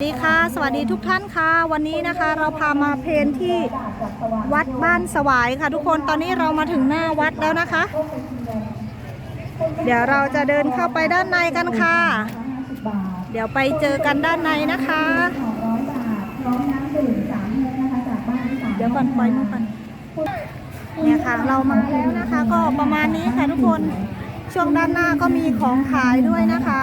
สวัสดีค่ะ สวัสดีทุกท่านค่ะ วันนี้นะคะเราพามาเพนที่วัดบ้านสวายค่ะ ทุกคนตอนนี้เรามาถึงหน้าวัดแล้วนะคะ เดี๋ยวเราจะเดินเข้าไปด้านในกันค่ะ เดี๋ยวไปเจอกันด้านในนะคะเดี๋ยวก่อนปล่อยมือก่อนเนี่ยค่ะเรามาแล้วนะคะ ก็ประมาณนี้ค่ะทุกคนช่วงด้านหน้าก็มีของขายด้วยนะคะ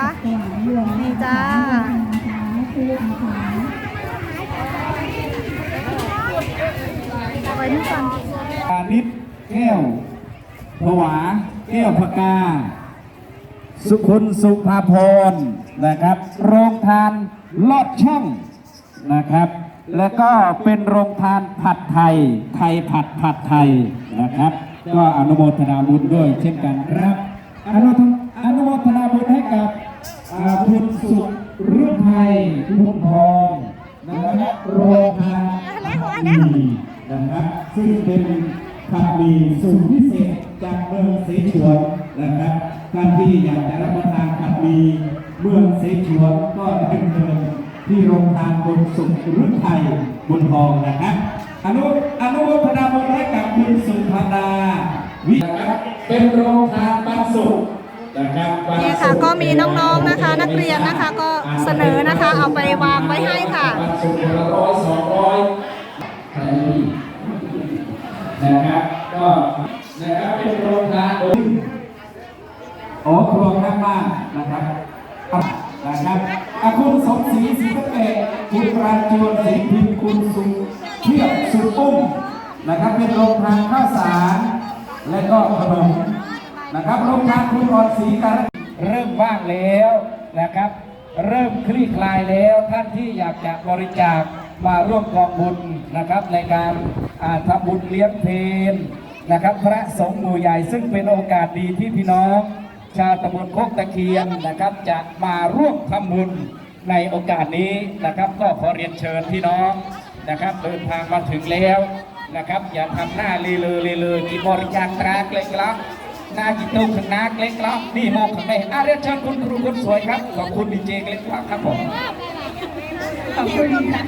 ไว้นี่ก่อนพานิชแก้วผวา แก้วพกา สุคนสุภาพรนะครับ โรงทานลอดช่องนะครับ แล้วก็เป็นโรงทานผัดไทย ไทยผัดผัดไทยนะครับ ก็อนุโมทนาบุญด้วยเช่นกันครับ อนุโมทนาบุญให้กับคุณสุรุ่ งไทยพุทธทองนะครับโรงทาดีนะครับซึ่งเป็นผัดหมี่สูตรพิเศษจากเมืองเสฉวนนะครับท่านที่อยากจะรับประทานผัดหมี่เมืองเสฉวนก็เดินเดินที่โรงทานบนสุขรุ่งไทยบุญทองนะครับอนุอนุโมทนาบุญให้กับคุณสุภดาวินะครับเป็นโรงทานปันสุขนะครับนสุข นี่ยค่ะก็มีน้องๆนะคะ นักเรียนนะคะก็เสนอนะคะเอาไปวางไว้ให้ค่ะนะครับก็นะครับเป็นโรงทานโดยโอ้ครัวข้างบ้านนะครับนะครับคุณสมศรีศรีสะเกคุณปราจวนศรีพิมพ์คุณสุเทียบสุปุ้มนะครับเป็นโรงทานข้าวสารและก็ขนม นะครับโรงทานคุณอ่อนศรีการเริ่มว่างแล้วนะครับ เริ่มคลี่คลายแล้วท่านที่อยากจะบริจาคมาร่วมกองบุญนะครับ ในการอ่าทำบุญเลี้ยงเพลนะครับ พระสงฆ์หมู่ใหญ่ซึ่งเป็นโอกาสดีที่พี่น้อง ชาวตำบลโคกตะเคียนนะครับ จะมาร่วมทำบุญในโอกาสนี้นะครับ ก็ขอเรียนเชิญพี่น้องนะครับ เดินทางมาถึงแล้วนะครับ อย่าทำหน้าลีเลอลีเลอกีบริจาคตราเกล็กลับ น้ากินตุ้งข้างหน้าเล็กแล้วนี่มองข้างในอาเรียนเชิญคุณครูคนสวยครับ ขอบคุณดีเจเล็กครับครับผมขอบคุณค่ะ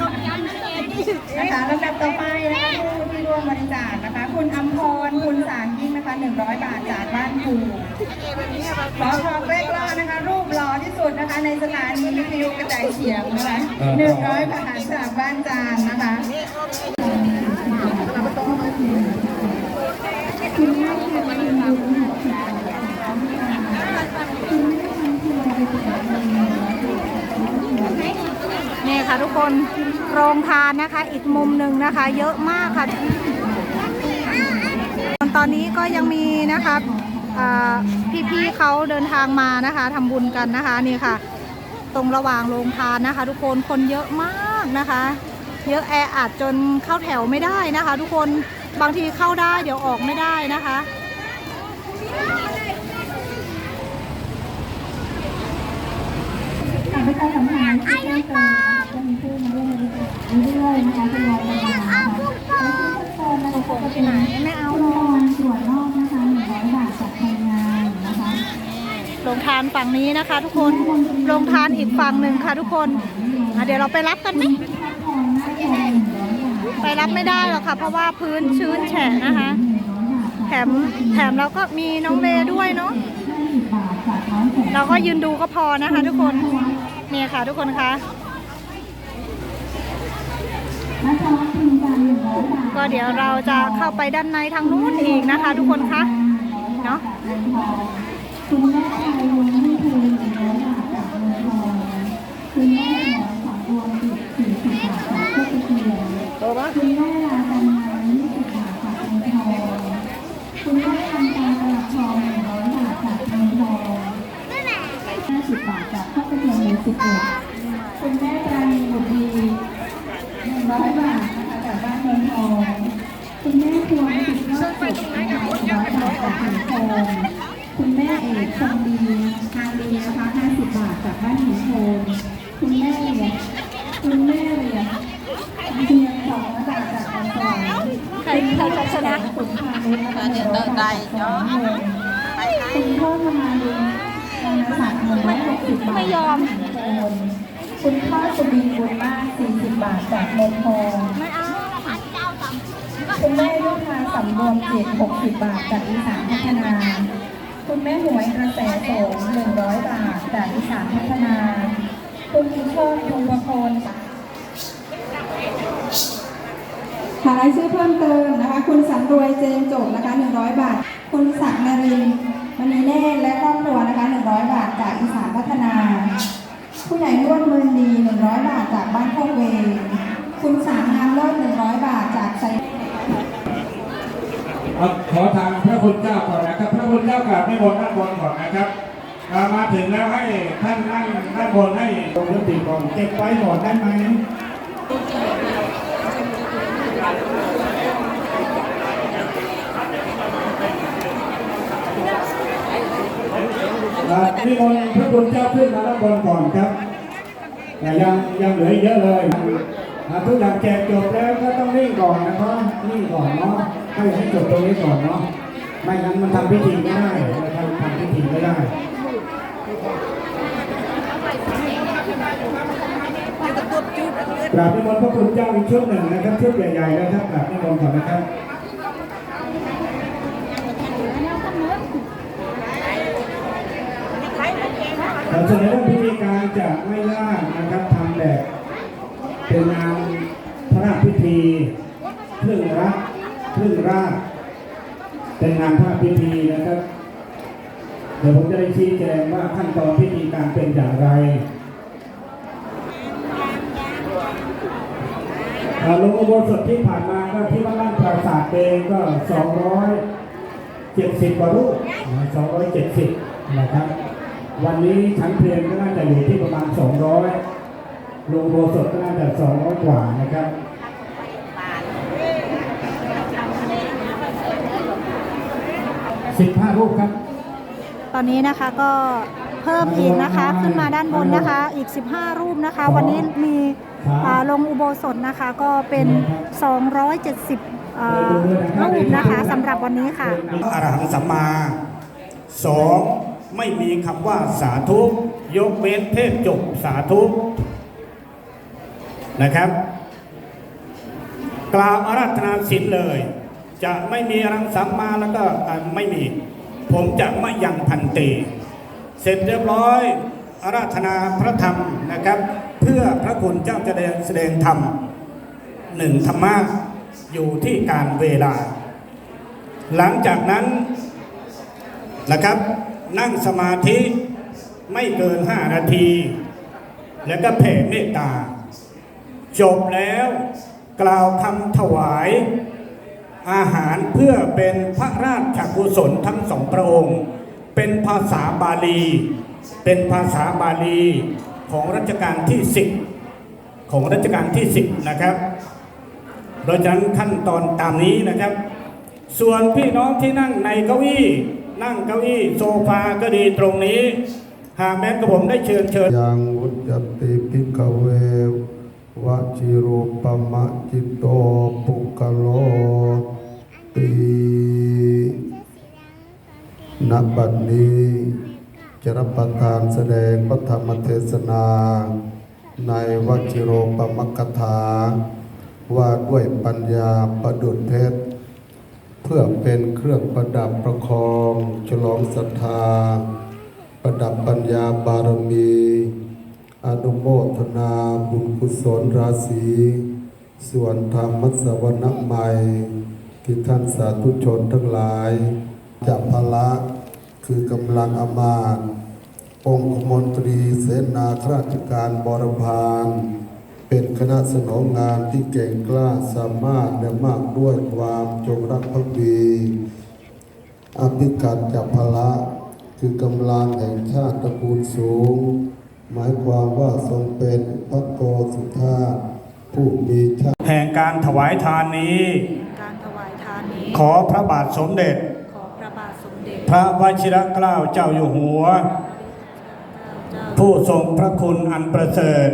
นะคะลำดับต่อไปนะคะผู้ที่ร่วมบริจาคนะคะ คุณอัมพรคุณสารยิ่งนะคะ 100 บาทจากบ้านครูขอขอบเล็กล้อนะคะ รูปหล่อที่สุดนะคะ ในสถานีวิทยุกระจายเสียงนะคะ100 บาทจากบ้านจานนะคะ นี่ค่ะทุกคนโรงทานนะคะ อีกมุมหนึ่งนะคะ เยอะมากค่ะตอนนี้ก็ยังมีนะคะพี่ๆเขาเดินทางมานะคะทำบุญกันนะคะนี่ค่ะ ตรงระหว่างโรงทานนะคะ ทุกคนคนเยอะมากนะคะ เยอะแออัดจนเข้าแถวไม่ได้นะคะ ทุกคนบางทีเข้าได้เดี๋ยวออกไม่ได้นะคะ การ ประชาสัมพันธ์ที่แจ้งเตือนจะมีผู้มาร่วมบริจาคเรื่อยๆนะคะทยอยมานะคะและที่เพิ่มเติมนะคะก็จะเป็นไม่เอาโครงการตรวจรอบนะคะ100บาทจากทางงานนะคะโรงทานฝั่งนี้นะคะ ทุกคนโรงทานอีกฝั่งหนึ่งค่ะทุกคนอะเดี๋ยวเราไปรับกันไหมไปรับไม่ได้หรอกค่ะ เพราะว่าพื้นชื้นแฉะนะคะ แถมแถมเราก็มีน้องเลด้วยเนาะเราก็ยืนดูก็พอนะคะ ทุกคน นี่ยค่ะทุกคนคะก็เดี๋ยวเราจะเข้าไปด้านในทางนู้นอีกนะคะ ทุกคนคะเนาะ คุณแม่ชายวงให้เธอ100บาทจากเมืองทองคุณแม่หมอสองดวงติด40บาทจากเพื่อตะเกียง คุณแม่ลาจันมา20บาทจากเมืองทองคุณแม่ทำการตลาดทอง100บาทจากเมืองทอง50บาทจากข้าวกระเทียมหมู 11คุณแม่ปราณีบุตรดี100 บาทนะคะจากบ้านเมืองทองคุณแม่พวงติดรอบสุดนะคะ100บาทจากเมืองทองคุณแม่เอกคงดีทางดีนะคะ50 บาทจากบ้านหินโพนคุณแม่เหรียญคุณแม่เหรียญเพียงสองบาทจากบางสวรรค์ใครใครจะชนะขุนพานุนะคะหนึ่งร้อยบาทจากบ้านโพนคุณพ่อธนาลุงธนศักดิ์หนึ่งร้อยหกสิบบาทไม่ยอม คุณคุณพ่อสุบินบุญมาก 40 บาทจากนนทองไม่เอาพันเก้าสามคุณแม่ลูกค้าสำรวมจิต60 บาทจากอีสานพัฒนา คุณแม่หมวยกระแสโสม100 บาทจากอีสานพัฒนา คุณโชคพงประโคนค่ะหารายชื่อเพิ่มเติมนะคะ คุณสำรวยเจนจบนะคะ 100 บาท คุณศักดิ์นรินทร์มณีเนตรและครอบครัวนะคะ100 บาทจากอีสานพัฒนา ผู้ใหญ่นวดเมืองดี 100 บาทจากบ้านโคกเวงคุณสามงามเลิศ100 บาทจากไซเอาขอทางพระคุณเจ้าก่อนนะครับ พระคุณเจ้ากราบให้บนด้านบนก่อนนะครับอ่ามาถึงแล้วให้ท่านนั่งด้านบนให้ตรงยุติก่อนเก็บไว้ก่อนได้ไหมอ่านิมนต์พระคุณเจ้าขึ้นมาด้านบนก่อนครับ แต่ยังยังเหลือเยอะเลยทุกอย่างแจกจบแล้วก็ต้องนิ่งก่อนนะครับนิ่งก่อนเนาะให้ให้จบตรงนี้ก่อนเนาะไม่งั้นมันทำพิธีไม่ได้นะครับทำพิธีไม่ได้กราบนิมนต์พระคุณเจ้าอีกชุดหนึ่งนะครับชุดใหญ่ๆนะครับกราบนิมนต์ก่อนนะครับแต่ ส่วนในเรื่องพิธีการจะไม่ยานะครับทำแบบเป็นงานพระราชพิธีเครื่องรักเครื่องราชเป็นงานพระราชพิธีนะครับ เดี๋ยวผมจะได้ชี้แจงว่าขั้นตอนพิธีการเป็นอย่างไรเอ่อหลงอุโบสถที่ผ่านมาก็ที่วัดล่างปราสาทเองก็ 270กว่ารูปน270 นะครับ วันนี้ชั้นเพลนก็น่าจะอยู่ที่ประมาณ 200หลวงอุโบสถก็น่าจะ 200 กว่านะครับ15รูปครับ ตอนนี้นะคะก็เพิ่มอีกนะคะขึ้นมาด้านบนนะคะ อีก 15 รูปนะคะ วันนี้มีอ่าลงอุโบสถนะคะก็เป็น 270อ่ารูปนะคะสำหรับวันนี้ค่ะอรหังสัมมาสอง ไม่มีคำว่าสาธุยกเว้นเทพจบสาธุนะครับ กล่าวอาราธนาศีลเลย จะไม่มีอรังสัมมาแล้วก็ไม่มี ผมจะไม่ยังพันเตเสร็จเรียบร้อยอาราธนาพระธรรมนะครับ เพื่อพระคุณเจ้าจะได้แสดงธรรมหนึ่งธรรมะอยู่ที่การเวลา หลังจากนั้นนะครับ นั่งสมาธิไม่เกิน5นาที แล้วก็แผ่เมตตา จบแล้วกล่าวคำถวาย อาหารเพื่อเป็นพระราชกุศลทั้งสองพระองค์ เป็นภาษาบาลี เป็นภาษาบาลีของรัชกาลที่10ของรัชกาลที่10นะครับโดยฉะนั้นขั้นตอนตามนี้นะครับ ส่วนพี่น้องที่นั่งในเก้าอี้ นั่งเก้าอี้โซฟาก็ดีตรงนี้ หากแม้กระผมได้เชิญเชิญยังวุจติพิกเววจิรูปมะจิตโตปุกโลตีณบัดนี้จะรับประทานแสดงพระธรรมเทศนา ในวจิโรปมกถา ว่าด้วยปัญญาประดุจเพชร เพื่อเป็นเครื่องประดับประคอง ฉลองศรัทธา ประดับปัญญาบารมี อนุโมทนาบุญกุศลราศีส่วนธรรมมัสวรรณใหม่ ที่ท่านสาธุชนทั้งหลายจับพละคือกำลังอมาตองคมนตรีเสนาข้าราชการบริพาร เป็นคณะสนองงานที่เก่งกล้าสามารถและมากด้วยความจงรักภักดีอภิกัดจับพละคือกำลังแห่งชาติตระกูลสูง หมายความว่าทรงเป็นพระโกสุธาตผู้มีชาติแห่งการถวายทานนี้ การถวายทานนี้ ขอพระบาทสมเด็จ ขอพระบาทสมเด็จ พระวชิรเกล้าเจ้าอยู่หัวเจ้าผู้ทรงพระคุณอันประเสริฐ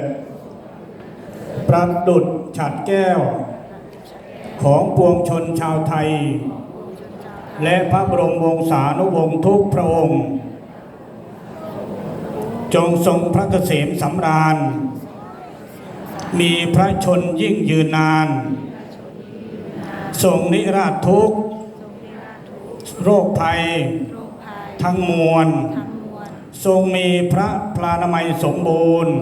ประดุดฉัดแก้ว ของปวงชนชาวไทย และพระบรมวงศานุวงศ์ทุกพระองค์ จงทรงพระเกษมสำราญ มีพระชนยิ่งยืนนาน ทรงนิราชทุกข์โรคภัย ทั้งมวล ทรงมีพระพลานามัยสมบูรณ์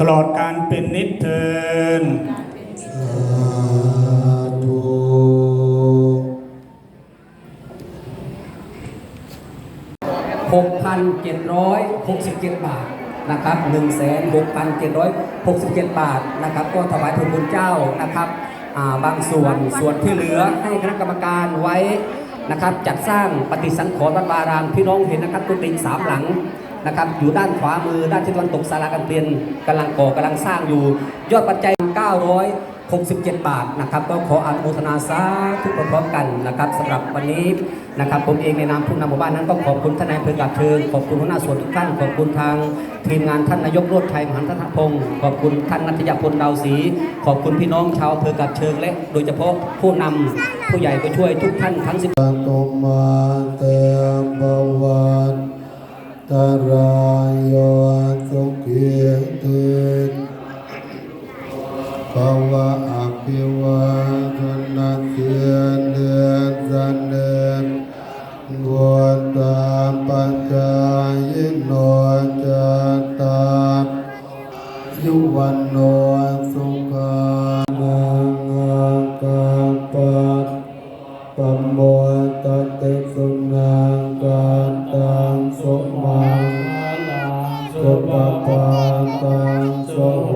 ตลอดการเป็นนิจเทินสาธุ6,767บเจ็ดบาทนะครับ16,767บเจ็ดบาทนะครับ ก็ถวายทุนบุญเจ้านะครับาบางส่วนส่วนที่เหลือให้คณะกรรมการไว้นะครับ จัดสร้างปฏิสังขรณ์วัดบารามพี่น้องเห็นนะครับกุฏิสามหลัง นะครับอยู่ด้านขวามือด้านทิศตะวันตกศาลาการเปลี่ยนกำลังก่อกำลังสร้างอยู่ ยอดปัจจัย 967 บาทนะครับก็ขออนุโมทนาสาธุพร้อมกันนะครับสำหรับวันนี้นะครับผมเองในนามผู้นำหมู่บ้านนั้นก็ขอบคุณท่านนายอำเภอกาบเชิงขอบคุณหัวหน้าส่วนทุกท่านขอบคุณทางทีมงานท่านนายกโรดชัยมหันทพงศ์ขอบคุณท่านนัทยพลดาวศรีขอบคุณพี่น้องชาวอำเภอกาบเชิงและโดยเฉพาะผู้นำผู้ใหญ่ก็ช่วยทุกท่านทั้ง10ตมาเตปวัน ตรายโยสุขีติภาวะอภิวาท โห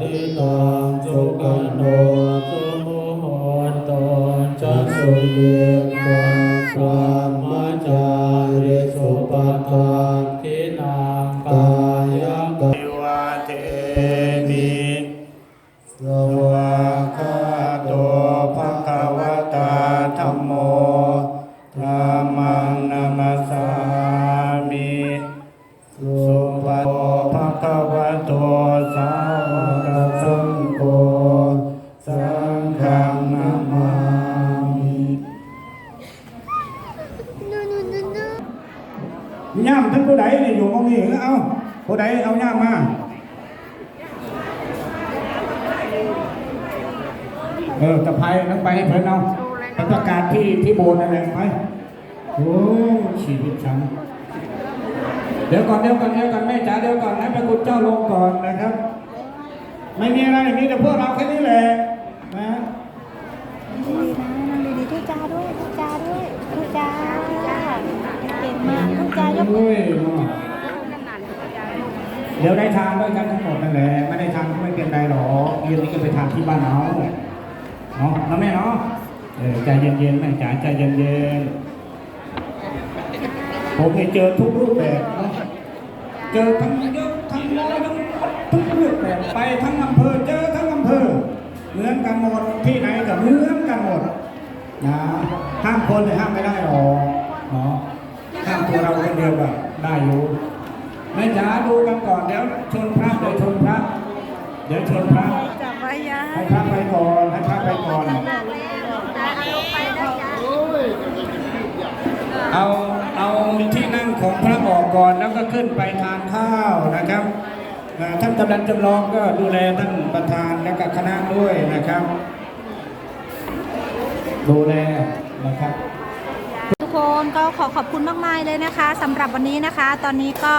ติตังสุกันโนสุโมโหตนจักสุเยตังพระมจาริสุปตาทินังกายกะวาเทมิสวาคาโตภะคะวะตาธัมโมธัมมังนามัสสามิสุปโตภะคะวะโต ใดนี่อยู่ตรงนี้เอาผู้ใดเอาย่ำมาเออตะไคร้ทั้งไปให้เพิ่นเอาปประกาศที่ที่โบนั่นแหละไปโอ้ชีวิตฉันเดี๋ยวก่อนเดี๋ยวก่อนเดี๋ยวก่อนแม่จ๋าเดี๋ยวก่อนให้พระคุณเจ้าลงก่อนนะครับ ไม่มีอะไรมีแต่พวกเราแค่นี้แหละนะ ดีนะนั่งดีๆทุกจาด้วยทุกจาด้วยทุกจาเก่งมาก ทุกจายกโอ้ยเนาะเดี๋ยวได้ทานด้วยกันทั้งหมดนั่นแหละไม่ได้ทานก็ไม่เป็นไรหรอกเย็นนี้ก็ไปทานที่บ้านเอาเนาะนะแม่เนาะเออใจเย็นๆแม่จ๋าใจเย็นๆผมเนี่ยเจอทุกรูปแบบเนาะเจอทั้งยอะทั้งน้อยทั้งทุกรูปแบบไปทั้งอำเภอเจอทั้งอำเภอเหมือนกันหมดที่ไหนก็เหมือนกันหมดนะห้ามคนเนี่ยห้ามไม่ได้หรอกเนาะ ห้ามตัวเราคนเดียวก็ได้อยู่แม่จ๋าดูกันก่อนเดี๋ยวชนพระเดี๋ยวชนพระ เดี๋ยวชนพระจับไว้ยาให้พระไปก่อนให้พระไปก่อนเอาเอาที่นั่งของพระออกก่อนแล้วก็ขึ้นไปทานข้าวนะครับอ่าท่านกำลังจำลองก็ดูแลท่านประธานและก็คณะด้วยนะครับ ดูแลนะครับทุก คนก็ขอขอบคุณมากๆเลยนะคะสำหรับวันนี้นะคะ ตอนนี้ก็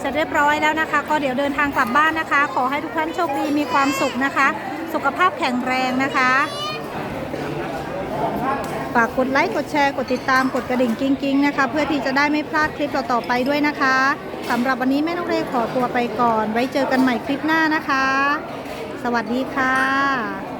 เสร็จเรียบร้อยแล้วนะคะ ก็เดี๋ยวเดินทางกลับบ้านนะคะ ขอให้ทุกท่านโชคดีมีความสุขนะคะ สุขภาพแข็งแรงนะคะฝากกดไลค์กดแชร์กดติดตามกดกระดิ่งกิ้งๆนะคะ เพื่อที่จะได้ไม่พลาดคลิปต่อๆไปด้วยนะคะสำหรับวันนี้แม่น้องเรขอตัวไปก่อน ไว้เจอกันใหม่คลิปหน้านะคะ สวัสดีค่ะ